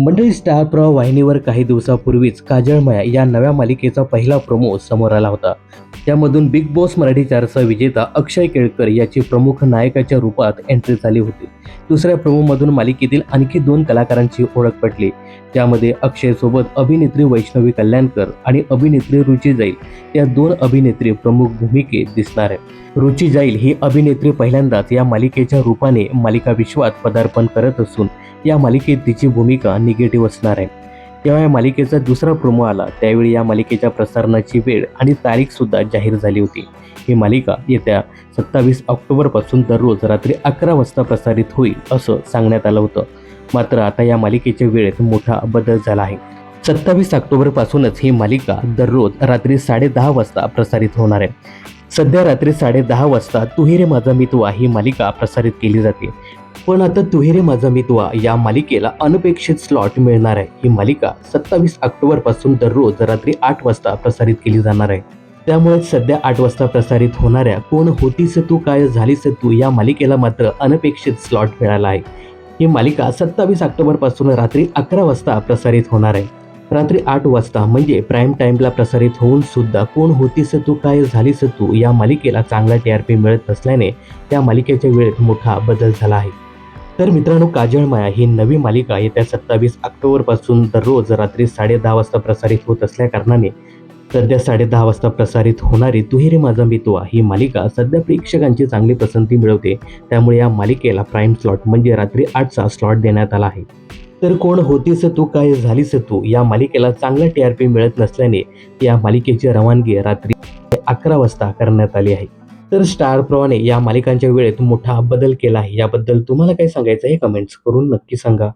मंडळी स्टार प्रवाह वाहिनीवर काही दिवसापूर्वीच काजळमाया या नव्या मालिकेचा पहिला प्रोमो समोर आला होता. त्यामधून बिग बॉस मराठी चारचा विजेता अक्षय केळकर याची प्रमुख नायकाच्या रूपात एंट्री झाली होती. दुसऱ्या प्रोमोमधून मालिकेतील आणखी दोन कलाकारांची ओळख पटली. त्यामध्ये अक्षयसोबत अभिनेत्री वैष्णवी कल्याणकर आणि अभिनेत्री रुची जाईल. या दोन अभिनेत्री प्रमुख भूमिकेत दिसणार आहे रुची जाईल ही अभिनेत्री पहिल्यांदाच या मालिकेच्या रूपाने मालिका विश्वात पदार्पण करत असून या मालिकेत तिची भूमिका निगेटिव्ह असणार आहे. तेव्हा या मालिकेचा दुसरा प्रोमो आला. त्यावेळी या मालिकेच्या प्रसारणाची वेळ आणि तारीख सुद्धा जाहीर झाली होती. ही मालिका येत्या सत्तावीस ऑक्टोबरपासून दररोज रात्री अकरा वाजता प्रसारित होईल असं सांगण्यात आलं होतं. मात्र आता या मालिकेच्या वेळेत मोठा बदल झाला आहे. सत्तावीस ऑक्टोबरपासूनच ही मालिका दररोज रात्री साडेदहा वाजता प्रसारित होणार आहे. सध्या रात्री साडेदहा वाजता तुहिरे माझा मितवा ही मालिका प्रसारित केली जाते. पण आता तुहिरे माझा मितवा या मालिकेला अनपेक्षित स्लॉट मिळणार आहे. ही मालिका सत्तावीस ऑक्टोबरपासून दररोज रात्री आठ वाजता प्रसारित केली जाणार आहे. त्यामुळे सध्या आठ वाजता प्रसारित होणाऱ्या कोण होतीस तू काय झालीस तू या मालिकेला मात्र अनपेक्षित स्लॉट मिळाला आहे. ही मालिका सत्तावीस ऑक्टोबरपासून रात्री अकरा वाजता प्रसारित होणार आहे. रात्री आठ वाजता म्हणजे प्राईम टाईमला प्रसारित होऊन सुद्धा कोण होतीस तू काय झालीस तू या मालिकेला चांगला टी आर पी मिळत नसल्याने त्या मालिकेच्या वेळेत मोठा बदल झाला आहे. तर मित्रांनो काजळमाया ही नवी मालिका येत्या सत्तावीस ऑक्टोबरपासून दररोज रात्री साडेदहा वाजता प्रसारित होत असल्या कारणाने सध्या साडेदहा वाजता प्रसारित होणारी तुहिरे माझा मितवा ही मालिका सध्या प्रेक्षकांची चांगली पसंती मिळवते. त्यामुळे या मालिकेला प्राईम स्लॉट म्हणजे रात्री आठचा स्लॉट देण्यात आला आहे. तर कोण होतीस तू? काय झालीस तू? या मालिकेला चांगला टी आर पी मिळत नसल्याने या मालिकेची रवानगी रात्री अकरा वाजता करण्यात आली आहे. तर स्टार प्रवाने या मालिकांच्या वेळेत मोठा बदल केला आहे. याबद्दल तुम्हाला काय सांगायचं हे कमेंट्स करून नक्की सांगा.